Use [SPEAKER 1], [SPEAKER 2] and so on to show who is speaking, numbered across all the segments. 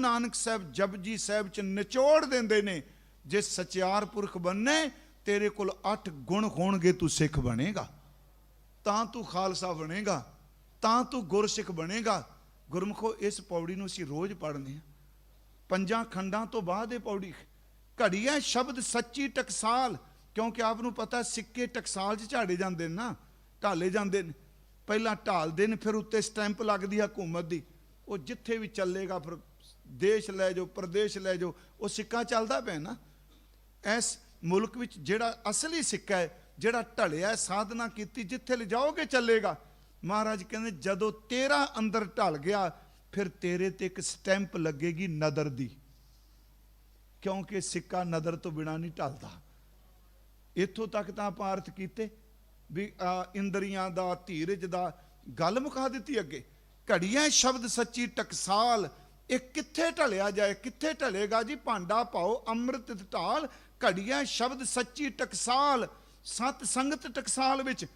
[SPEAKER 1] ਨਾਨਕ ਸਾਹਿਬ ਜਪਜੀ ਸਾਹਿਬ ਚ ਨਿਚੋੜ ਦਿੰਦੇ ਨੇ, ਜੇ ਸਚਿਆਰ ਪੁਰਖ ਬੰਨੇ, ਤੇਰੇ ਕੋਲ 8 ਗੁਣ ਹੋਣਗੇ, ਤੂੰ ਸਿੱਖ ਬਣੇਗਾ। ਤਾਂ ਤੂੰ ਖਾਲਸਾ ਬਣੇਗਾ, ਤਾਂ ਤੂੰ ਗੁਰਸਿੱਖ ਬਣੇਗਾ। ਗੁਰਮਖੋ, ਇਸ ਪੌੜੀ ਨੂੰ ਅਸੀਂ ਰੋਜ਼ ਪੜ੍ਹਦੇ ਹਾਂ। ਪੰਜਾਂ ਖੰਡਾਂ ਤੋਂ ਬਾਅਦ ਇਹ ਪੌੜੀ ਹੈ ਸ਼ਬਦ ਸੱਚੀ ਟਕਸਾਲ, ਕਿਉਂਕਿ ਆਪ ਨੂੰ ਪਤਾ ਸਿੱਕੇ ਟਕਸਾਲ 'ਚ ਝਾੜੇ ਜਾਂਦੇ ਨੇ ਨਾ, ਢਾਲੇ ਜਾਂਦੇ ਨੇ। ਪਹਿਲਾਂ ਢਾਲਦੇ ਨੇ, ਫਿਰ ਉੱਤੇ ਸਟੈਂਪ ਲੱਗਦੀ ਆ ਹਕੂਮਤ ਦੀ। ਉਹ ਜਿੱਥੇ ਵੀ ਚੱਲੇਗਾ, ਫਿਰ ਦੇਸ਼ ਲੈ ਜਾਓ ਪ੍ਰਦੇਸ਼ ਲੈ ਜਾਓ ਉਹ ਸਿੱਕਾ ਚੱਲਦਾ ਪਿਆ ਨਾ। ਇਸ ਮੁਲਕ ਵਿੱਚ ਜਿਹੜਾ ਅਸਲੀ ਸਿੱਕਾ ਹੈ ਜਿਹੜਾ ਢਲਿਆ ਸਾਧਨਾ ਕੀਤੀ ਜਿੱਥੇ ਲਿਜਾਓਗੇ ਚੱਲੇਗਾ। ਮਹਾਰਾਜ ਕਹਿੰਦੇ ਜਦੋਂ ਤੇਰਾ ਅੰਦਰ ਢਲ ਗਿਆ ਫਿਰ ਤੇਰੇ ਤੇ ਇੱਕ ਸਟੈਂਪ ਲੱਗੇਗੀ ਨਦਰ ਦੀ। ਕਿਉਂਕਿ ਸਿੱਕਾ ਨਦਰ ਤੋਂ ਬਿਨਾ ਨਹੀਂ ਢਲਦਾ। ਇੱਥੋਂ ਤੱਕ ਤਾਂ ਆਪਾਂ ਅਰਥ ਕੀਤੇ ਵੀ ਆ, ਇੰਦਰੀਆਂ ਦਾ ਧੀਰਜ ਦਾ ਗੱਲ ਮੁਕਾ ਦਿੱਤੀ ਅੱਗੇ। ਘੜੀਆਂ ਸ਼ਬਦ ਸੱਚੀ ਟਕਸਾਲ ਇਹ ਕਿੱਥੇ ਢਲਿਆ ਜਾਏ, ਕਿੱਥੇ ਢਲੇਗਾ ਜੀ? ਭਾਂਡਾ ਪਾਓ, ਅੰਮ੍ਰਿਤ ਢਾਲ, ਘੜੀਆਂ ਸ਼ਬਦ ਸੱਚੀ ਟਕਸਾਲ, ਸਤ ਸੰਗਤ ਟਕਸਾਲ ਵਿੱਚ।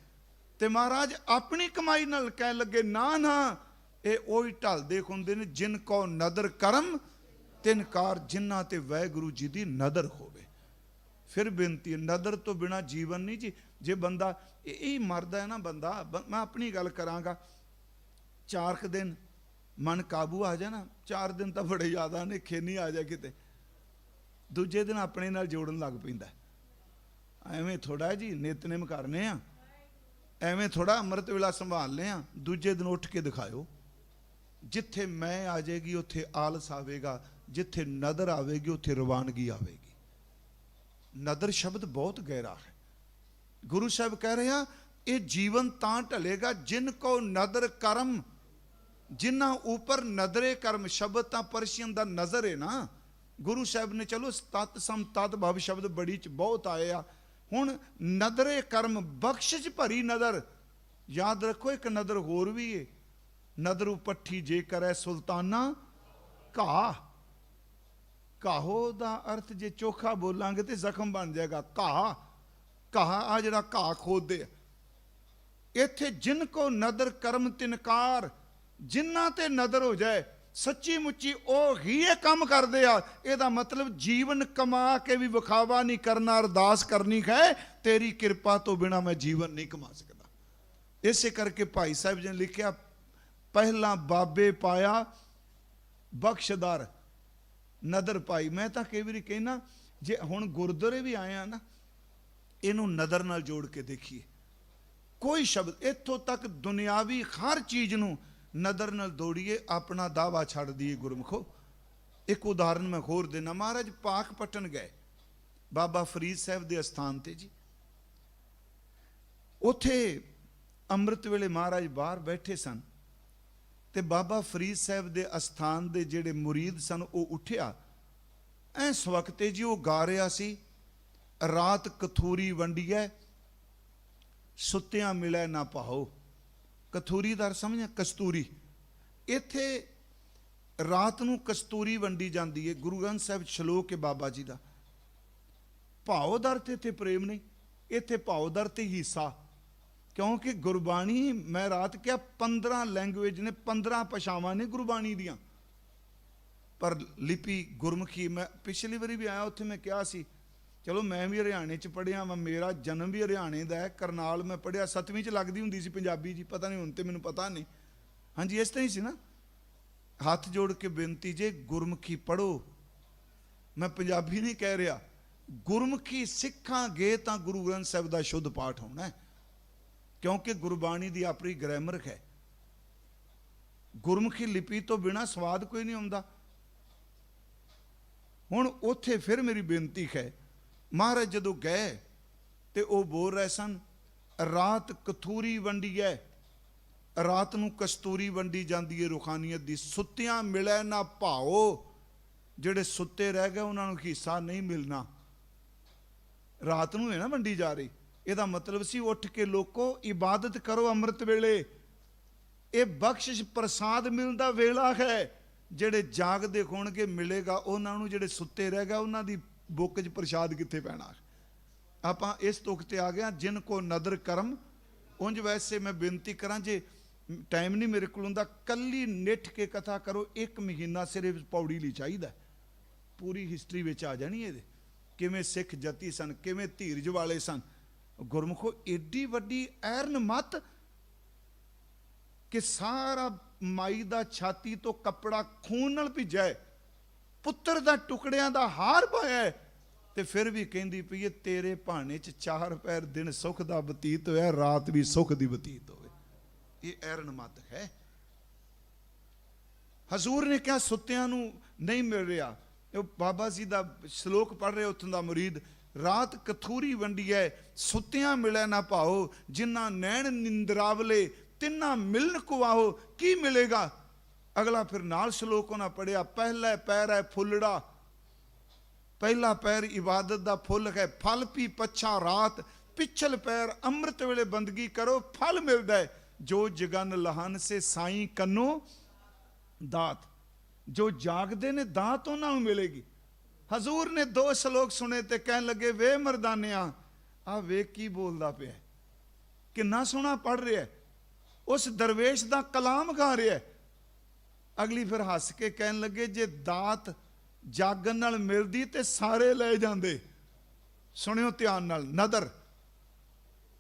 [SPEAKER 1] ਤੇ ਮਹਾਰਾਜ ਆਪਣੀ ਕਮਾਈ ਨਾਲ ਕਹਿਣ ਲੱਗੇ, ਨਾ ਨਾ, ਇਹ ਉਹੀ ਢਲਦੇ ਹੁੰਦੇ ਨੇ ਜਿਨ ਕੋ ਨਦਰ ਕਰਮ ਤਿਨਕਾਰ ਜਿਨ੍ਹਾਂ ਤੇ ਵਾਹਿਗੁਰੂ ਜੀ ਦੀ ਨਦਰ ਹੋਵੇ। ਫਿਰ ਬੇਨਤੀ ਨਦਰ ਤੋਂ ਬਿਨਾ ਜੀਵਨ ਨਹੀਂ ਜੀ। ਜੇ ਬੰਦਾ, ਇਹ ਹੀ ਮਰਦਾ ਹੈ ਨਾ ਬੰਦਾ ਮੈਂ ਆਪਣੀ ਗੱਲ ਕਰਾਂਗਾ। ਚਾਰਕ ਦਿਨ ਮਨ ਕਾਬੂ ਆ ਜਾ ਨਾ ਚਾਰ ਦਿਨ ਤਾਂ ਬੜੇ ਜ਼ਿਆਦਾ ਨੇ, ਖੇਨੀ ਆ ਜਾ ਕਿਤੇ। ਦੂਜੇ ਦਿਨ ਆਪਣੇ ਨਾਲ ਜੋੜਨ ਲੱਗ ਪੈਂਦਾ। ਐਵੇਂ ਥੋੜਾ ਜੀ, ਨਿਤਨੇਮ ਕਰਨੇ ਆ। ਐਵੇਂ ਥੋੜਾ ਅੰਮ੍ਰਿਤ ਵੇਲਾ ਸੰਭਾਲਨੇ ਆ। ਦੂਜੇ ਦਿਨ ਉੱਠ ਕੇ ਦਿਖਾਇਓ। ਜਿੱਥੇ ਮੈਂ ਆ ਜਾਏਗੀ, ਉੱਥੇ ਆਲਸ ਆਵੇਗਾ। ਜਿੱਥੇ ਨਦਰ ਆਵੇਗੀ, ਉੱਥੇ ਰਵਾਨਗੀ ਆਵੇਗੀ। ਨਦਰ ਸ਼ਬਦ ਬਹੁਤ ਗਹਿਰਾ ਹੈ। ਗੁਰੂ ਸਾਹਿਬ ਕਹਿ ਰਹੇ ਆ, ਇਹ ਜੀਵਨ ਤਾਂ ਢਲੇਗਾ, ਜਿਨ ਕੋ ਨਦਰ ਕਰਮ ਜਿਨ੍ਹਾਂ ਉੱਪਰ ਨਦਰੇ ਕਰਮ ਸ਼ਬਦ ਤਾਂ ਪਰਸ਼ੀਅਨ ਦਾ ਨਜ਼ਰ ਹੈ ਨਾ, ਗੁਰੂ ਸਾਹਿਬ ਨੇ ਚਲੋ ਤਤ ਸਮ ਤਤ ਭਵ ਸ਼ਬਦ ਬੜੀ ਚ ਬਹੁਤ ਆਏ ਆ। ਹੁਣ ਨਦਰੇ ਕਰਮ ਬਖਸ਼ਿਸ਼ ਭਰੀ ਨਦਰ, ਯਾਦ ਰੱਖੋ ਇੱਕ ਨਦਰ ਹੋਰ ਵੀ ਏ। ਨਦਰ ਪੱਠੀ ਜੇ ਕਰੈ ਸੁਲਤਾਨਾ ਘਾ ਘਾਹੋ ਦਾ ਅਰਥ ਜੇ ਚੋਖਾ ਬੋਲਾਂਗੇ ਤੇ ਜ਼ਖਮ ਬਣ ਜਾਏਗਾ। ਘਾ ਘਾ ਆ ਜਿਹੜਾ ਘਾ ਖੋਦਦੇ ਆ। ਇੱਥੇ ਜਿਨ ਕੋ ਨਦਰ ਕਰਮ ਤਿਨਕਾਰ ਜਿਨ੍ਹਾਂ ਤੇ ਨਦਰ ਹੋ ਜਾਏ, ਸੱਚੀ ਮੁੱਚੀ ਉਹ ਹੀ ਇਹ ਕੰਮ ਕਰਦੇ ਆ। ਇਹਦਾ ਮਤਲਬ ਜੀਵਨ ਕਮਾ ਕੇ ਵੀ ਵਿਖਾਵਾ ਨਹੀਂ ਕਰਨਾ, ਅਰਦਾਸ ਕਰਨੀ ਹੈ, ਤੇਰੀ ਕਿਰਪਾ ਤੋਂ ਬਿਨਾ ਮੈਂ ਜੀਵਨ ਨਹੀਂ ਕਮਾ ਸਕਦਾ। ਇਸੇ ਕਰਕੇ ਭਾਈ ਸਾਹਿਬ ਜੀ ਨੇ ਲਿਖਿਆ, ਪਹਿਲਾਂ ਬਾਬੇ ਪਾਇਆ, ਬਖਸ਼ਦਾਰ। ਨਦਰ ਪਾਈ। ਮੈਂ ਤਾਂ ਕਈ ਵਾਰੀ ਕਹਿਣਾ ਜੇ ਹੁਣ ਗੁਰਦੁਆਰੇ ਵੀ ਆਏ ਆ ਨਾ, ਇਹਨੂੰ ਨਦਰ ਨਾਲ ਜੋੜ ਕੇ ਦੇਖੀਏ। ਕੋਈ ਸ਼ਬਦ, ਇੱਥੋਂ ਤੱਕ ਦੁਨਿਆਵੀ ਹਰ ਚੀਜ਼ ਨੂੰ ਨਦਰ ਨਾਲ ਦੌੜੀਏ, ਆਪਣਾ ਦਾਵਾ ਛੱਡ ਦਈਏ ਗੁਰਮਖੋ। ਇੱਕ ਉਦਾਹਰਨ ਮੈਂ ਹੋਰ ਦੇਣਾ ਮਹਾਰਾਜ ਪਾਕ ਪਟਨ ਗਏ, ਬਾਬਾ ਫਰੀਦ ਸਾਹਿਬ ਦੇ ਅਸਥਾਨ ਤੇ ਜੀ। ਉਥੇ ਅੰਮ੍ਰਿਤ ਵੇਲੇ ਮਹਾਰਾਜ ਬਾਹਰ ਬੈਠੇ ਸਨ ਤੇ ਬਾਬਾ ਫਰੀਦ ਸਾਹਿਬ ਦੇ ਅਸਥਾਨ ਦੇ ਜਿਹੜੇ ਮੁਰੀਦ ਸਨ, ਉਹ ਉੱਠਿਆ। ਐਸ ਵਕਤੇ ਜੀ ਉਹ ਗਾ ਰਿਹਾ ਸੀ, ਰਾਤ ਕਥੂਰੀ ਵੰਡੀਐ, ਸੁੱਤਿਆਂ ਮਿਲੈ ਨਾ ਪਾਓ ਕਥੂਰੀ ਦਾ ਅਰਥ ਸਮਝਿਆ? ਕਸਤੂਰੀ। ਇੱਥੇ ਰਾਤ ਨੂੰ ਕਸਤੂਰੀ ਵੰਡੀ ਜਾਂਦੀ ਹੈ ਗੁਰੂ ਗ੍ਰੰਥ ਸਾਹਿਬ ਸ਼ਲੋਕ ਹੈ ਬਾਬਾ ਜੀ ਦਾ। ਭਾਉ ਦਰ ਤੇ ਇੱਥੇ ਪ੍ਰੇਮ ਨਹੀਂ, ਇੱਥੇ ਭਾਉ ਦਰ ਤੇ ਹਿੱਸਾ। ਕਿਉਂਕਿ ਗੁਰਬਾਣੀ, ਮੈਂ ਰਾਤ ਕਿਹਾ 15 ਲੈਂਗੁਏਜ ਨੇ 15 ਭਾਸ਼ਾਵਾਂ ਨੇ ਗੁਰਬਾਣੀ ਦੀਆਂ। ਪਰ ਲਿਪੀ ਗੁਰਮੁਖੀ, ਮੈਂ ਪਿਛਲੀ ਵਾਰੀ ਵੀ ਆਇਆ, ਉੱਥੇ ਮੈਂ ਕਿਹਾ ਸੀ ਚਲੋ ਮੈਂ ਵੀ ਹਰਿਆਣੇ ਚ ਪੜਿਆ ਵਾ, ਮੇਰਾ ਜਨਮ ਵੀ ਹਰਿਆਣੇ ਦਾ ਹੈ, ਕਰਨਾਲ ਮੈਂ ਪੜਿਆ ਸੱਤਵੀਂ ਚ ਲੱਗਦੀ ਹੁੰਦੀ ਸੀ ਪੰਜਾਬੀ ਜੀ, ਪਤਾ ਨਹੀਂ ਹੁਣ ਤੇ ਮੈਨੂੰ ਪਤਾ ਨਹੀਂ। ਹਾਂਜੀ, ਇਸ ਤਰ੍ਹਾਂ ਹੀ ਸੀ ਨਾ। ਹੱਥ ਜੋੜ ਕੇ ਬੇਨਤੀ, ਜੇ ਗੁਰਮੁਖੀ ਪੜੋ ਮੈਂ ਪੰਜਾਬੀ ਨਹੀਂ ਕਹਿ ਰਿਹਾ, ਗੁਰਮੁਖੀ ਸਿੱਖਾਂਗੇ ਤਾਂ ਗੁਰੂ ਗ੍ਰੰਥ ਸਾਹਿਬ ਦਾ ਸ਼ੁੱਧ ਪਾਠ ਹੋਣਾ ਕਿਉਂਕਿ ਗੁਰਬਾਣੀ ਦੀ ਆਪਣੀ ਗ੍ਰਾਮਰ ਹੈ। ਗੁਰਮੁਖੀ ਲਿਪੀ ਤੋਂ ਬਿਨਾ ਸਵਾਦ ਕੋਈ ਨਹੀਂ ਆਉਂਦਾ। ਹੁਣ ਉੱਥੇ ਫਿਰ ਮੇਰੀ ਬੇਨਤੀ ਹੈ ਮਹਾਰਾਜ ਜਦੋਂ ਗਏ ਤੇ ਉਹ ਬੋਲ ਰਹੇ ਸਨ, ਰਾਤ ਕਥੂਰੀ ਵੰਡੀ ਹੈ ਰਾਤ ਨੂੰ ਕਸਤੂਰੀ ਵੰਡੀ ਜਾਂਦੀ ਹੈ ਰੁਖਾਨੀਅਤ ਦੀ। ਸੁੱਤਿਆਂ ਮਿਲੇ ਨਾ ਭਾਓ, ਜਿਹੜੇ ਸੁੱਤੇ ਰਹਿ ਗਏ ਉਹਨਾਂ ਨੂੰ ਹਿੱਸਾ ਨਹੀਂ ਮਿਲਣਾ। ਰਾਤ ਨੂੰ ਹੈ ਨਾ ਵੰਡੀ ਜਾ ਰਹੀ। ਇਹਦਾ ਮਤਲਬ ਸੀ ਉੱਠ ਕੇ ਲੋਕੋ, ਇਬਾਦਤ ਕਰੋ ਅੰਮ੍ਰਿਤ ਵੇਲੇ। ਇਹ ਬਖਸ਼ਿਸ਼ ਪ੍ਰਸਾਦ ਮਿਲਦਾ ਵੇਲਾ ਹੈ, ਜਿਹੜੇ ਜਾਗਦੇ ਹੋਣਗੇ ਮਿਲੇਗਾ, ਉਹਨਾਂ ਨੂੰ ਜਿਹੜੇ ਸੁੱਤੇ ਰਹਿ ਗਏ, ਉਹਨਾਂ ਦੀ ਬੁੱਕ 'ਚ ਪ੍ਰਸਾਦ ਕਿੱਥੇ ਪੈਣਾ? ਆਪਾਂ ਇਸ ਤੁਕ ਤੇ ਆ ਗਿਆ ਜਿਨ ਕੋ ਨਦਰ ਕਰਮ, ਉਂਝ ਵੈਸੇ ਮੈਂ ਬੇਨਤੀ ਕਰਾਂ ਜੇ ਟਾਈਮ ਨਹੀਂ ਮੇਰੇ ਕੋਲ ਹੁੰਦਾ, ਕੱਲੀ ਨਿੱਠ ਕੇ ਕਥਾ ਕਰੋ, ਇੱਕ ਮਹੀਨਾ ਸਿਰਫ ਪੌੜੀ ਲਈ ਚਾਹੀਦਾ ਪੂਰੀ ਹਿਸਟਰੀ ਵਿੱਚ ਆ ਜਾਣੀ ਇਹਦੇ। ਕਿਵੇਂ ਸਿੱਖ ਜਤੀ ਸਨ, ਕਿਵੇਂ ਧੀਰਜ ਵਾਲੇ ਸਨ। ਗੁਰਮੁਖੋ, ਏਡੀ ਵੱਡੀ ਐਰਨ ਮਤ ਕਿ ਸਾਰਾ ਮਾਈ ਦਾ ਛਾਤੀ ਤੋਂ ਕੱਪੜਾ ਖੂਨ ਨਾਲ ਭਿੱਜਿਆ ਹੈ। ਪੁੱਤਰ ਦਾ ਟੁਕੜਿਆਂ ਦਾ ਹਾਰ ਪਾਇਆ ਤੇ ਫਿਰ ਵੀ ਕਹਿੰਦੀ ਪਈ ਹੈ, ਤੇਰੇ ਭਾਣੇ 'ਚ ਚਾਰ ਪੈਰ ਦਿਨ ਸੁੱਖ ਦਾ ਬਤੀਤ ਹੋਇਆ, ਰਾਤ ਵੀ ਸੁੱਖ ਦੀ ਬਤੀਤ ਹੋਵੇ। ਇਹ ਐਰਨ ਮਤ ਹੈ। ਹਜ਼ੂਰ ਨੇ ਕਿਹਾ, ਸੁੱਤਿਆਂ ਨੂੰ ਨਹੀਂ ਮਿਲ ਰਿਹਾ। ਉਹ ਬਾਬਾ ਜੀ ਦਾ ਸ਼ਲੋਕ ਪੜ੍ਹ ਰਿਹਾ, ਉੱਥੋਂ ਦਾ ਮੁਰੀਦ, ਰਾਤ ਕਥੂਰੀ ਵੰਡੀ ਹੈ ਸੁੱਤਿਆਂ ਮਿਲੈ ਨਾ ਪਾਓ ਜਿਨ੍ਹਾਂ ਨੈਣ ਨਿੰਦਰਾਵਲੇ, ਤਿੰਨਾ ਮਿਲਨ ਕੋ ਆਓ ਕੀ ਮਿਲੇਗਾ? ਅਗਲਾ ਫਿਰ ਨਾਲ ਸ਼ਲੋਕ ਉਹਨਾਂ ਪੜਿਆ ਪਹਿਲਾ ਪੈਰ ਹੈ ਫੁੱਲੜਾ, ਪਹਿਲਾ ਪੈਰ ਇਬਾਦਤ ਦਾ ਫੁੱਲ ਹੈ, ਫਲ ਪੀ ਪੱਛਾ ਰਾਤ, ਪਿਛਲ ਪੈਰ ਅੰਮ੍ਰਿਤ ਵੇਲੇ ਬੰਦਗੀ ਕਰੋ, ਫਲ ਮਿਲਦਾ ਹੈ, ਜੋ ਜਗਨ ਲਹਨ ਸੇ ਸਾਈਂ ਕੰਨੋ ਦਾਤ, ਜੋ ਜਾਗਦੇ ਨੇ ਦਾਤ ਉਹਨਾਂ ਨੂੰ ਮਿਲੇਗੀ। ਹਜ਼ੂਰ ਨੇ ਦੋ ਸ਼ਲੋਕ ਸੁਣੇ ਤੇ ਕਹਿਣ ਲੱਗੇ, ਵੇ ਮਰਦਾਨਿਆ ਆ ਵੇ ਕੀ ਬੋਲਦਾ ਪਿਆ ਕਿੰਨਾ ਸੋਹਣਾ ਪੜ ਰਿਹਾ ਉਸ ਦਰਵੇਸ਼ ਦਾ ਕਲਾਮ ਗਾ ਰਿਹਾ ਅਗਲੀ ਫਿਰ ਹੱਸ ਕੇ ਕਹਿਣ ਲੱਗੇ, ਜੇ ਦਾਤ ਜਾਗਣ ਨਾਲ ਮਿਲਦੀ ਤੇ ਸਾਰੇ ਲੈ ਜਾਂਦੇ। ਸੁਣਿਓ ਧਿਆਨ ਨਾਲ, ਨਦਰ।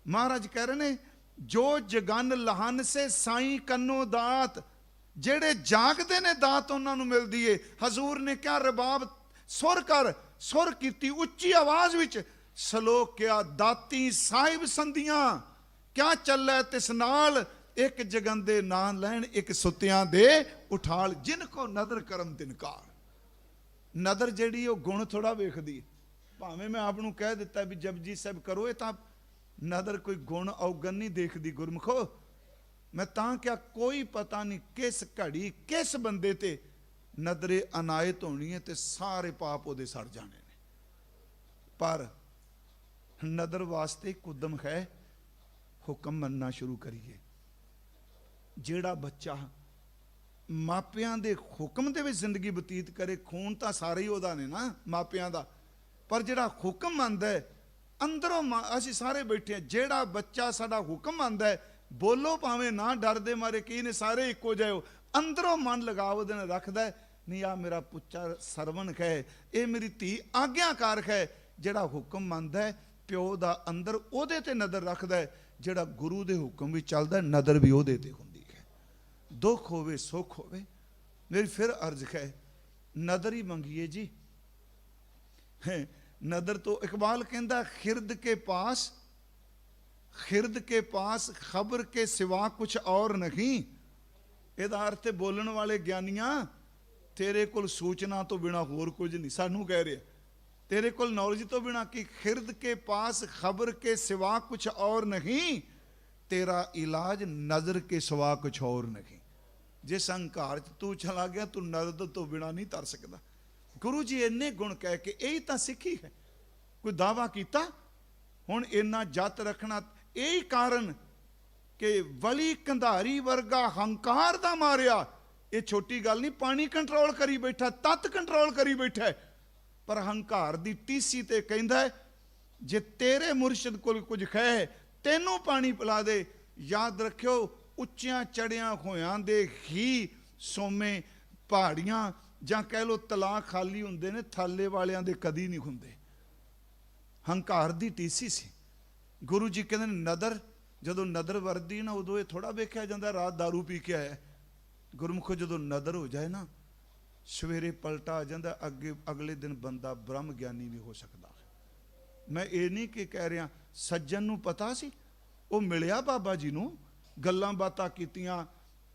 [SPEAKER 1] ਮਹਾਰਾਜ ਕਹਿ ਰਹੇ ਨੇ, ਜੋ ਜਗਨ ਲਹਨ ਸੇ ਸਾਈਂ ਕੰਨੋ ਦਾਤ, ਜਿਹੜੇ ਜਾਗਦੇ ਨੇ ਦਾਤ ਉਹਨਾਂ ਨੂੰ ਮਿਲਦੀ ਏ। ਹਜ਼ੂਰ ਨੇ ਕਿਹਾ, ਰਬਾਬ, ਸੁਰ ਕਰ, ਸੁਰ ਕੀਤੀ, ਉੱਚੀ ਆਵਾਜ਼ ਵਿੱਚ ਸ਼ਲੋਕ ਕਿਹਾ ਦਾਤੀ ਸਾਹਿਬ ਸੰਧੀਆਂ, ਕਿਆ ਚੱਲੈ ਤਿਸ ਨਾਲ? ਇੱਕ ਜਗਨ ਦੇ ਨਾਂ ਲੈਣ, ਇੱਕ ਸੁੱਤਿਆਂ ਦੇ ਉਠਾਲ, ਜਿਨ ਕੋ ਨਦਰ ਕਰਮ ਤਿਨਕਾਰ ਨਦਰ ਜਿਹੜੀ ਉਹ ਗੁਣ ਥੋੜਾ ਵੇਖਦੀ। ਭਾਵੇਂ ਮੈਂ ਆਪ ਨੂੰ ਕਹਿ ਦਿੱਤਾ ਵੀ ਜਪਜੀ ਸਾਹਿਬ ਕਰੋ, ਇਹ ਤਾਂ ਨਦਰ ਕੋਈ ਗੁਣ ਔਗਣ ਨਹੀਂ ਦੇਖਦੀ ਗੁਰਮਖੋ। ਮੈਂ ਤਾਂ ਕਿਹਾ ਕੋਈ ਪਤਾ ਨਹੀਂ ਕਿਸ ਘੜੀ, ਕਿਸ ਬੰਦੇ ਤੇ ਨਦਰੇ ਅਨਾਇਤ ਹੋਣੀ ਹੈ ਤੇ ਸਾਰੇ ਪਾਪ ਉਹਦੇ ਸੜ ਜਾਣੇ ਨੇ। ਪਰ ਨਦਰ ਵਾਸਤੇ ਇੱਕ ਹੈ, ਹੁਕਮ ਮੰਨਣਾ ਸ਼ੁਰੂ ਕਰੀਏ। ਜਿਹੜਾ ਬੱਚਾ ਮਾਪਿਆਂ ਦੇ ਹੁਕਮ ਦੇ ਵਿੱਚ ਜ਼ਿੰਦਗੀ ਬਤੀਤ ਕਰੇ, ਖੂਨ ਤਾਂ ਸਾਰੇ ਹੀ ਉਹਦਾ ਨੇ ਨਾ, ਮਾਪਿਆਂ ਦਾ। ਪਰ ਜਿਹੜਾ ਹੁਕਮ ਮੰਨਦਾ ਹੈ, ਅੰਦਰੋਂ ਮਾ- ਅਸੀਂ ਸਾਰੇ ਬੈਠੇ ਹਾਂ, ਜਿਹੜਾ ਬੱਚਾ ਸਾਡਾ ਹੁਕਮ ਮੰਨਦਾ ਹੈ, ਬੋਲੋ ਭਾਵੇਂ ਨਾ ਡਰਦੇ ਮਾਰੇ, ਕੀ ਨੇ ਸਾਰੇ ਇੱਕੋ ਜਿਹੇ ਹੋ, ਅੰਦਰੋਂ ਮਨ ਲਗਾਵ ਉਹਦੇ ਨਾਲ ਰੱਖਦਾ ਨਹੀਂ ਆ ਮੇਰਾ ਪੁੱਤਰ ਸਰਵਣ ਹੈ, ਇਹ ਮੇਰੀ ਧੀ ਆਗਿਆਕਾਰ ਹੈ, ਜਿਹੜਾ ਹੁਕਮ ਮੰਨਦਾ ਪਿਓ ਦਾ ਅੰਦਰ ਉਹਦੇ ਤੇ ਨਜ਼ਰ ਰੱਖਦਾ ਜਿਹੜਾ ਗੁਰੂ ਦੇ ਹੁਕਮ ਵੀ ਚੱਲਦਾ ਨਜ਼ਰ ਵੀ ਉਹਦੇ ਤੇ ਹੁੰਦੀ ਦੁੱਖ ਹੋਵੇ, ਸੁੱਖ ਹੋਵੇ, ਮੇਰੀ ਫਿਰ ਅਰਜ਼ ਹੈ, ਨਦਰ ਹੀ ਮੰਗੀਏ ਜੀ। ਹੈ, ਨਦਰ ਤੋਂ ਇਕਬਾਲ ਕਹਿੰਦਾ, ਖਿਰਦ ਕੇ ਪਾਸ, ਖਿਰਦ ਕੇ ਪਾਸ, ਖਬਰ ਕੇ ਸਿਵਾ ਕੁਛ ਔਰ ਨਹੀਂ। ਇਹਦਾ ਅਰਥ ਬੋਲਣ ਵਾਲੇ ਗਿਆਨੀਆਂ, ਤੇਰੇ ਕੋਲ ਸੂਚਨਾ ਤੋਂ ਬਿਨਾ ਹੋਰ ਕੁਝ ਨਹੀਂ। ਸਾਨੂੰ ਕਹਿ ਰਿਹਾ, ਤੇਰੇ ਕੋਲ ਨੌਲੇਜ ਤੋਂ ਬਿਨਾ ਕਿ? ਖਿਰਦ ਕੇ ਪਾਸ, ਖਬਰ ਕੇ ਸਿਵਾ ਕੁਛ ਔਰ ਨਹੀਂ। ਤੇਰਾ ਇਲਾਜ ਨਜ਼ਰ ਕੇ ਸਿਵਾ ਕੁਛ ਔਰ ਨਹੀਂ। ਜਿਸ ਹੰਕਾਰ ਚ ਤੂੰ ਚਲਾ ਗਿਆ, ਤੂੰ ਨਰਦ ਤੋਂ ਬਿਨਾ ਨਹੀਂ ਤਰ ਸਕਦਾ। ਗੁਰੂ ਜੀ ਇੰਨੇ ਗੁਣ ਕਹਿ ਕੇ, ਇਹ ਤਾਂ ਸਿੱਖੀ ਹੈ। ਕੋਈ ਦਾਵਾ ਕੀਤਾ? ਹੁਣ ਇੰਨਾ ਜਤ ਰੱਖਣਾ, ਇਹ ਕਾਰਨ ਕਿ ਵਲੀ ਕੰਧਾਰੀ ਵਰਗਾ ਹੰਕਾਰ ਦਾ ਮਾਰਿਆ। ਇਹ ਛੋਟੀ ਗੱਲ ਨਹੀਂ, ਪਾਣੀ ਕੰਟਰੋਲ ਕਰੀ ਬੈਠਾ, ਤਤ ਕੰਟਰੋਲ ਕਰੀ ਬੈਠਾ ਪਰ ਹੰਕਾਰ ਦੀ ਟੀਸੀ ਤੇ ਕਹਿੰਦਾ ਜੇ ਤੇਰੇ ਮੁਰਸ਼ਿਦ ਕੋਲ ਕੁਝ ਖੈ ਤੈਨੂੰ ਪਾਣੀ ਪਿਲਾ ਦੇ। ਯਾਦ ਰੱਖਿਓ ਉੱਚਿਆਂ ਚੜਿਆਂ ਹੋਇਆਂ ਦੇ ਹੀ ਸੋਮੇ ਪਹਾੜੀਆਂ ਜਾਂ ਕਹਿ ਲੋ ਤਲਾ ਖਾਲੀ ਹੁੰਦੇ ਨੇ, ਥੱਲੇ ਵਾਲਿਆਂ ਦੇ ਕਦੀ ਨਹੀਂ ਹੁੰਦੇ। ਹੰਕਾਰ ਦੀ ਟੀਸੀ ਸੀ। ਗੁਰੂ ਜੀ ਕਹਿੰਦੇ ਨੇ, ਨਦਰ, ਜਦੋਂ ਨਦਰ ਵਰਦੀ ਨਾ, ਉਦੋਂ ਇਹ ਥੋੜਾ ਵੇਖਿਆ ਜਾਂਦਾ, ਰਾਤ दारू ਪੀ ਕੇ ਆਇਆ। ਗੁਰਮੁਖੋ ਜਦੋਂ ਨਦਰ ਹੋ ਜਾਏ ਨਾ, ਸਵੇਰੇ ਪਲਟਾ ਆ ਜਾਂਦਾ, ਅੱਗੇ, ਅਗਲੇ ਦਿਨ ਬੰਦਾ ਬ੍ਰਹਮ ਗਿਆਨੀ ਵੀ ਹੋ ਸਕਦਾ। ਮੈਂ ਇਹ ਨਹੀਂ ਕਿ ਕਹਿ ਰਿਹਾ, ਸੱਜਣ ਨੂੰ ਪਤਾ ਸੀ, ਉਹ ਮਿਲਿਆ ਬਾਬਾ ਜੀ ਨੂੰ ਗੱਲਾਂ ਬਾਤਾਂ ਕੀਤੀਆਂ,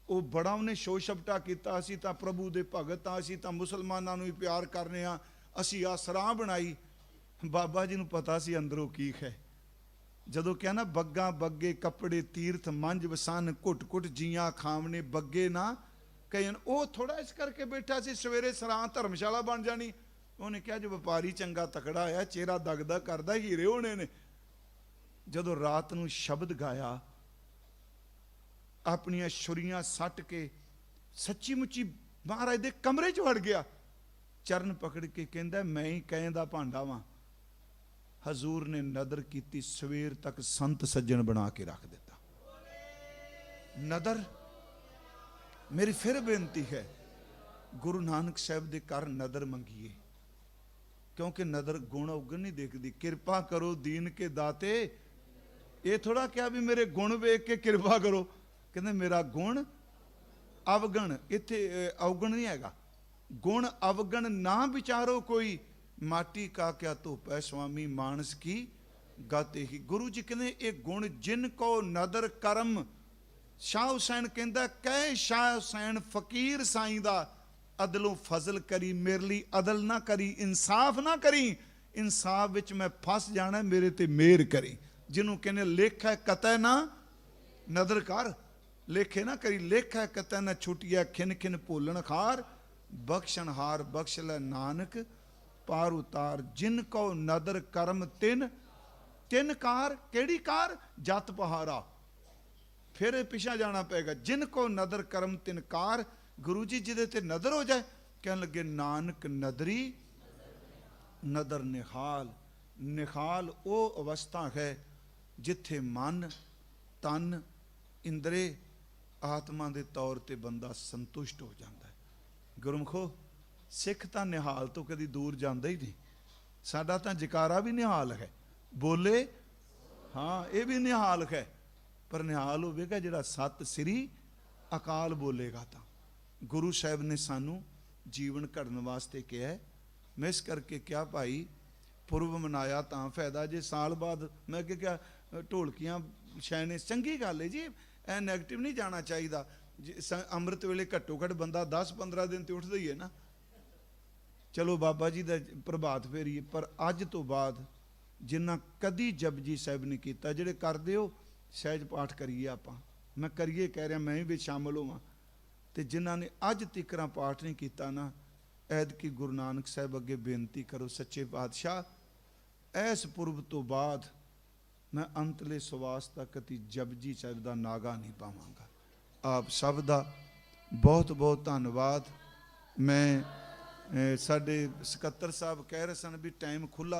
[SPEAKER 1] ਉਹ ਬੜਾ ਉਹਨੇ ਸ਼ੋਅ ਸ਼ਪਟਾ ਕੀਤਾ, ਅਸੀਂ ਤਾਂ ਪ੍ਰਭੂ ਦੇ ਭਗਤ ਆ ਅਸੀਂ ਤਾਂ ਮੁਸਲਮਾਨਾਂ ਨੂੰ ਵੀ ਪਿਆਰ ਕਰਨੇ ਆ ਅਸੀਂ ਆ ਸਰਾਂ ਬਣਾਈ। ਬਾਬਾ ਜੀ ਨੂੰ ਪਤਾ ਸੀ ਅੰਦਰੋਂ ਕੀ ਹੈ ਜਦੋਂ ਕਿਹਾ ਨਾ, ਬੱਗਾ ਬੱਗੇ ਕੱਪੜੇ ਤੀਰਥ ਮੰਜ ਵਸਨ ਘੁੱਟ ਘੁੱਟ ਜੀਆਂ ਖਾਵਣੇ ਬੱਗੇ ਨਾ ਕਹਿਣ ਉਹ ਥੋੜਾ ਇਸ ਕਰਕੇ ਬੈਠਾ ਸੀ, ਸਵੇਰੇ ਸਰਾਂ ਧਰਮਸ਼ਾਲਾ ਬਣ ਜਾਣੀ। ਉਹਨੇ ਕਿਹਾ, ਜੋ ਵਪਾਰੀ ਚੰਗਾ ਤਕੜਾ ਆਇਆ, ਚਿਹਰਾ ਦਗਦਾ ਕਰਦਾ, ਹੀਰੇ ਹੋਣੇ ਨੇ। ਜਦੋਂ ਰਾਤ ਨੂੰ ਸ਼ਬਦ ਗਾਇਆ ਆਪਣੀਆਂ ਛੁਰੀਆਂ ਸੱਟ ਕੇ ਸੱਚੀ ਮੁੱਚੀ ਮਹਾਰਾਜ ਦੇ ਕਮਰੇ 'ਚ ਵੜ ਗਿਆ। ਚਰਨ ਪਕੜ ਕੇ ਕਹਿੰਦਾ, ਮੈਂ ਹੀ ਕਹਿਣ ਦਾ ਭਾਂਡਾ ਵਾਂ। ਹਜ਼ੂਰ ਨੇ ਨਦਰ ਕੀਤੀ, ਸਵੇਰ ਤੱਕ ਸੰਤ ਸੱਜਣ ਬਣਾ ਕੇ ਰੱਖ ਦਿੱਤਾ। ਨਦਰ, ਮੇਰੀ ਫਿਰ ਬੇਨਤੀ ਹੈ, ਗੁਰੂ ਨਾਨਕ ਸਾਹਿਬ ਦੇ ਘਰ ਨਦਰ ਮੰਗੀਏ। ਕਿਉਂਕਿ ਨਦਰ ਗੁਣ ਉਗਣ ਨਹੀਂ ਦੇਖਦੀ। ਕਿਰਪਾ ਕਰੋ, ਦੀਨ ਕੇ ਦਾਤੇ। ਇਹ ਥੋੜਾ ਕਿਹਾ ਵੀ ਮੇਰੇ ਗੁਣ ਵੇਖ ਕੇ ਕਿਰਪਾ ਕਰੋ। ਕਹਿੰਦੇ ਮੇਰਾ ਗੁਣ ਅਵਗਣ, ਇੱਥੇ ਅਵਗਣ ਨਹੀਂ ਹੈਗਾ। ਗੁਣ ਅਵਗਣ ਨਾ ਵਿਚਾਰੋ ਕੋਈ, ਮਾਟੀ ਕਾ ਕਿਆ ਧੋਪੈ ਸੁਆਮੀ ਮਾਨਸ ਕੀ ਗਤ ਹੀ ਗੁਰੂ ਜੀ ਕਹਿੰਦੇ ਇਹ ਗੁਣ ਜਿਨ ਕੋ ਨਦਰ ਕਰਮ, ਸ਼ਾਹ ਹੁਸੈਨ ਕਹਿੰਦਾ, ਕਹਿ ਸ਼ਾਹ ਹੁਸੈਨ ਫਕੀਰ ਸਾਈਂ ਦਾ, ਅਦਲੋਂ ਫਜ਼ਲ ਕਰੀ, ਮੇਰੇ ਲਈ ਅਦਲ ਨਾ ਕਰੀ, ਇਨਸਾਫ ਨਾ ਕਰੀ, ਇਨਸਾਫ ਵਿੱਚ ਮੈਂ ਫਸ ਜਾਣਾ, ਮੇਰੇ ਤੇ ਮਿਹਰ ਕਰੀ। ਜਿਹਨੂੰ ਕਹਿੰਦੇ ਲੇਖਾ ਕਤੈ ਨਾ, ਨਦਰ ਕਰ। ਲੇਖੇ ਨਾ ਕਰੀ, ਲੇਖਾ ਕਤੈ ਨਾ ਛੁਟਿਆ ਖਿਨ ਖਿਨ ਭੋਲਣ ਖਾਰ ਬਖਸ਼ਣ ਹਾਰ ਬਖਸ਼ ਲੈ ਨਾਨਕ, ਪਾਰ ਉਤਾਰ ਜਿਨ ਕੋ ਨਦਰ ਕਰਮ ਤਿਨ, ਤਿੰਨ ਕਾਰ ਕਿਹੜੀ ਕਾਰ? ਜਤ ਪਹਾਰਾ। ਫਿਰ ਇਹ ਪਿਛਾ ਜਾਣਾ ਪਏਗਾ, ਜਿਨ ਕੋ ਨਦਰ ਕਰਮ ਤਿਨ ਕਾਰ, ਗੁਰੂ ਜੀ ਜਿਹਦੇ ਤੇ ਨਦਰ ਹੋ ਜਾਏ, ਕਹਿਣ ਲੱਗੇ, ਨਾਨਕ ਨਦਰੀ, ਨਦਰ ਨਿਹਾਲ ਨਿਹਾਲ ਉਹ ਅਵਸਥਾ ਹੈ ਜਿੱਥੇ ਮਨ, ਤਨ, ਇੰਦਰੇ ਆਤਮਾ ਦੇ ਤੌਰ ਤੇ ਬੰਦਾ ਸੰਤੁਸ਼ਟ ਹੋ ਜਾਂਦਾ ਹੈ। ਗੁਰਮਖੋ, ਸਿੱਖ ਤਾਂ ਨਿਹਾਲ ਤੋਂ ਕਦੀ ਦੂਰ ਜਾਂਦਾ ਹੀ ਨਹੀਂ। ਸਾਡਾ ਤਾਂ ਜਕਾਰਾ ਵੀ ਨਿਹਾਲ ਹੈ। ਬੋਲੇ, ਹਾਂ, ਇਹ ਵੀ ਨਿਹਾਲ ਹੈ। ਪਰ ਨਿਹਾਲ ਹੋਵੇਗਾ ਜਿਹੜਾ ਸਤ ਸ੍ਰੀ ਅਕਾਲ ਬੋਲੇਗਾ ਤਾਂ। ਗੁਰੂ ਸਾਹਿਬ ਨੇ ਸਾਨੂੰ ਜੀਵਨ ਘੜਨ ਵਾਸਤੇ ਕਿਹਾ ਮੈਂ ਇਸ ਕਰਕੇ ਕਿਹਾ, ਭਾਈ, ਪੁਰਬ ਮਨਾਇਆ ਤਾਂ ਫਾਇਦਾ। ਜੇ ਸਾਲ ਬਾਅਦ, ਮੈਂ ਕਿਹਾ, ਢੋਲਕੀਆਂ, ਛੈਣੇ, ਚੰਗੀ ਗੱਲ ਹੈ ਜੀ। ਇਹ 네ਗੇਟਿਵ ਨਹੀਂ ਜਾਣਾ ਚਾਹੀਦਾ। ਜੇ ਸ- ਅੰਮ੍ਰਿਤ ਵੇਲੇ ਘੱਟੋ ਘੱਟ ਬੰਦਾ 10 15 ਦਿਨ ਤੇ ਉੱਠਦਾ ਹੀ ਹੈ ਨਾ। ਚਲੋ ਬਾਬਾ ਜੀ ਦਾ ਪ੍ਰਭਾਤ ਫੇਰੀਏ ਪਰ ਅੱਜ ਤੋਂ ਬਾਅਦ ਜਿੰਨਾ ਕਦੀ ਜਪਜੀ ਸਾਹਿਬ ਨੇ ਕੀਤਾ, ਜਿਹੜੇ ਕਰਦੇ ਹੋ, ਸਹਿਜ ਪਾਠ ਕਰੀਏ ਆਪਾਂ। ਮੈਂ ਕਰੀਏ ਕਹਿ ਰਿਹਾ, ਮੈਂ ਵੀ ਵਿੱਚ ਸ਼ਾਮਲ ਹੋਵਾਂ। ਤੇ ਜਿਨ੍ਹਾਂ ਨੇ ਅੱਜ ਤੀਕਰਾਂ ਪਾਠ ਨਹੀਂ ਕੀਤਾ ਨਾ, ਐਦ ਕੀ ਗੁਰੂ ਨਾਨਕ ਸਾਹਿਬ ਅੱਗੇ ਬੇਨਤੀ ਕਰੋ, ਸੱਚੇ ਪਾਤਸ਼ਾਹ, ਐਸ ਪੁਰਬ ਤੋਂ ਬਾਅਦ ਮੈਂ ਅੰਤਲੇ ਸਵਾਸ ਤੱਕ ਕਤੀ ਜਪਜੀ ਸਾਹਿਬ ਦਾ ਨਾਗਾ ਨਹੀਂ ਪਾਵਾਂਗਾ। ਆਪ ਸਭ ਦਾ ਬਹੁਤ ਬਹੁਤ ਧੰਨਵਾਦ। ਮੈਂ ਸਾਡੇ ਸਕੱਤਰ ਸਾਹਿਬ ਕਹਿ ਰਹੇ ਸਨ ਵੀ ਟਾਈਮ ਖੁੱਲਾ